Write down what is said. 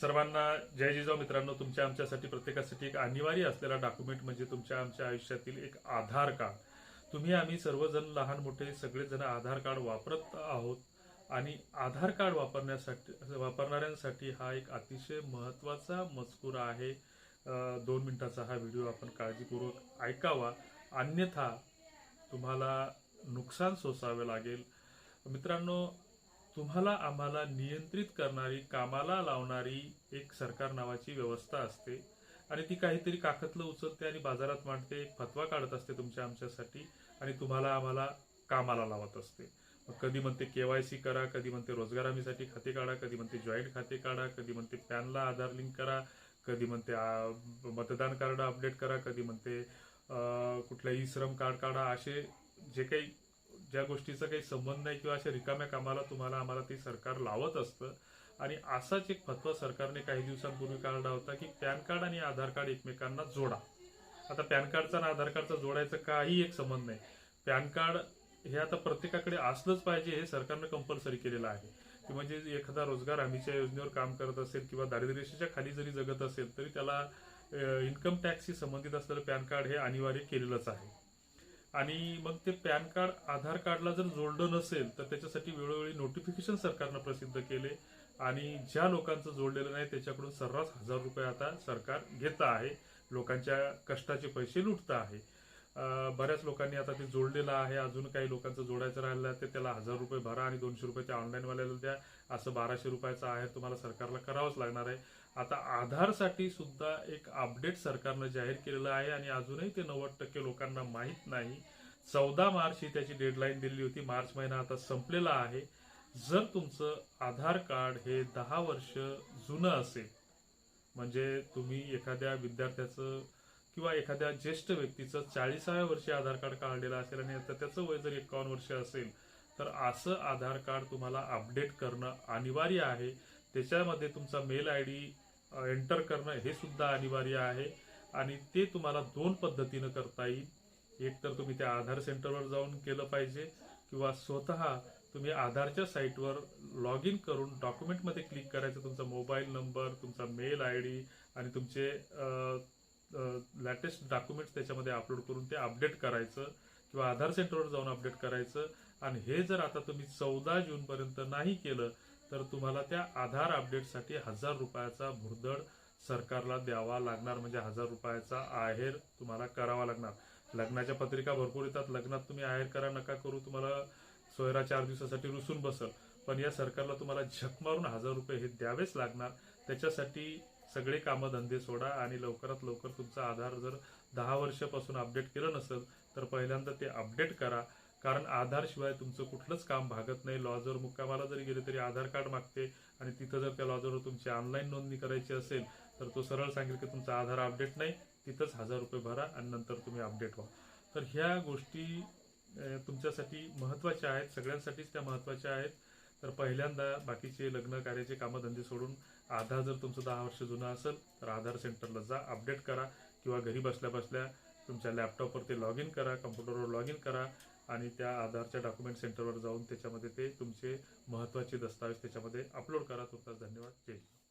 सर्वांना जय जिजाऊ मित्रांनो तुमच्या आमच्यासाठी प्रत्येकासाठी एक अनिवार्य असलेला डॉक्युमेंट म्हणजे तुमच्या आमच्या आयुष्यातील एक आधार कार्ड. तुम्ही आम्ही सर्वजण लहान मोठे सगळेजण आधार कार्ड वापरत आहोत आणि आधार कार्ड वापरण्यासाठी वापरणाऱ्यांसाठी हा एक अतिशय महत्त्वाचा मजकूर आहे. दोन मिनिटाचा हा व्हिडिओ आपण काळजीपूर्वक ऐकावा. अन्यथा तुम्हाला नुकसान सोसावे लागेल. मित्रांनो तुम्हाला आम्हाला नियंत्रित करणारी कामाला लावणारी एक सरकार नावाची व्यवस्था असते आणि ती काहीतरी काखतलं उचलते आणि बाजारात मांडते एक फतवा काढत असते तुमच्या आमच्यासाठी आणि तुम्हाला आम्हाला कामाला लावत असते. मग कधी म्हणते केवायसी करा कधी म्हणते रोजगार हमीसाठी खाते काढा कधी म्हणते जॉईंट खाते काढा कधी म्हणते पॅनला आधार लिंक करा कधी म्हणते मतदान कार्ड अपडेट करा कधी म्हणते कुठलं ई श्रम कार्ड काढा असे जे काही ज्या गोष्टीचा काही संबंध नाही किंवा अशा रिकाम्या कामाला तुम्हाला आम्हाला ते सरकार लावत असतं. आणि असाच एक फतवा सरकारने काही दिवसांपूर्वी काढला होता की पॅन कार्ड आणि आधार कार्ड एकमेकांना जोडा. आता पॅन कार्डचा आणि आधार कार्डचा जोडायचा काही एक संबंध नाही. पॅन कार्ड हे आता प्रत्येकाकडे असलंच पाहिजे हे सरकारनं कंपल्सरी केलेलं आहे. की म्हणजे एखादा रोजगार हमीच्या योजनेवर काम करत असेल किंवा दारिद्र्यरेषेच्या खाली जरी जगत असेल तरी त्याला इन्कम टॅक्सशी संबंधित असलेलं पॅन कार्ड हे अनिवार्य केलेलंच आहे. आणि मग ते पॅन कार्ड आधार कार्डला जर जोडलं नसेल तर त्याच्यासाठी वेळोवेळी नोटिफिकेशन सरकारनं प्रसिद्ध केले. आणि ज्या लोकांचं जोडलेलं नाही त्याच्याकडून सर्रास हजार रुपये आता सरकार घेत आहे. लोकांच्या कष्टाचे पैसे लुटत आहे. बऱ्याच लोकांनी आता ते जोडलेलं आहे. अजून काही लोकांचं जोडायचं राहिलं तर ते त्याला हजार रुपये भरा आणि दोनशे रुपये त्या ऑनलाईनवाल्याला द्या. असं बाराशे रुपयाचं आहे तुम्हाला सरकारला करावंच लागणार आहे. आता आधारसाठी सुद्धा एक अपडेट सरकारनं जाहीर केलेलं आहे आणि अजूनही ते नव्वद टक्के लोकांना माहीत नाही. चौदा मार्च ही त्याची डेडलाईन दिली होती. मार्च महिना आता संपलेला आहे. जर तुमचं आधार कार्ड हे दहा वर्ष जुनं असेल म्हणजे तुम्ही एखाद्या विद्यार्थ्याचं किंवा एखाद्या ज्येष्ठ व्यक्तीचं चाळीसाव्या वर्षी आधार कार्ड काढलेलं असेल आणि आता त्याचं वय जर एकावन्न वर्ष असेल तर असं आधार कार्ड तुम्हाला अपडेट करणं अनिवार्य आहे. त्याच्यामध्ये तुमचा मेल आय डी एंटर करणं हे सुद्धा अनिवार्य आहे. आणि ते तुम्हाला दोन पद्धतीनं करता येईल. एक तर तुम्ही त्या आधार सेंटरवर जाऊन केलं पाहिजे किंवा स्वतः तुम्ही आधारच्या साईटवर लॉग इन करून डॉक्युमेंटमध्ये क्लिक करायचं. तुमचा मोबाईल नंबर तुमचा मेल आय डी आणि तुमचे लॅटेस्ट डॉक्युमेंट्स त्याच्यामध्ये अपलोड करून ते अपडेट करायचं किंवा आधार सेंटरवर जाऊन अपडेट करायचं. आणि हे जर आता तुम्ही चौदा जूनपर्यंत नाही केलं तर तुम्हाला त्या आधार अपडेटसाठी हजार रुपयाचा भुर्दड सरकारला द्यावा लागणार. म्हणजे हजार रुपयाचा आहेर तुम्हाला करावा लागणार. लग्नाच्या पत्रिका भरपूर येतात. लग्नात तुम्ही आहेर करा नका करू. तुम्हाला सोयरा चार दिवसासाठी रुसून बसल. पण या सरकारला तुम्हाला झक मारून हजार रुपये हे द्यावेच लागणार. त्याच्यासाठी सगळे कामधंदे सोडा आणि लवकरात लवकर तुमचा आधार जर दहा वर्षापासून अपडेट केलं नसेल तर पहिल्यांदा ते अपडेट करा. कारण आधारशिवाय तुमचं कुठलंच काम भागत नाही. लॉजवर मुक्कामाला जरी गेले तरी आधार कार्ड मागते आणि तिथं जर त्या लॉजवर तुमची ऑनलाईन नोंदणी करायची असेल तर तो सरळ सांगेल की तुमचा आधार अपडेट नाही तिथंच हजार रुपये भरा आणि नंतर तुम्ही अपडेट व्हा. तर ह्या गोष्टी तुमच्यासाठी महत्त्वाच्या आहेत सगळ्यांसाठीच त्या महत्त्वाच्या आहेत. तर पहिल्यांदा बाकीचे लग्न कार्याचे कामधंदे सोडून आधार जर तुमचं दहा वर्ष जुनं असेल तर आधार सेंटरला जा अपडेट करा. किंवा घरी बसल्या बसल्या तुमच्या लॅपटॉपवर ते लॉग इन करा कम्प्युटरवर लॉग इन करा. आणि त्या आधारच्या डॉक्युमेंट सेंटरवर जाऊन त्याच्यामध्ये ते तुमचे महत्त्वाचे दस्तावेज त्याच्यामध्ये अपलोड करा तुमचा धन्यवाद जय हिंद.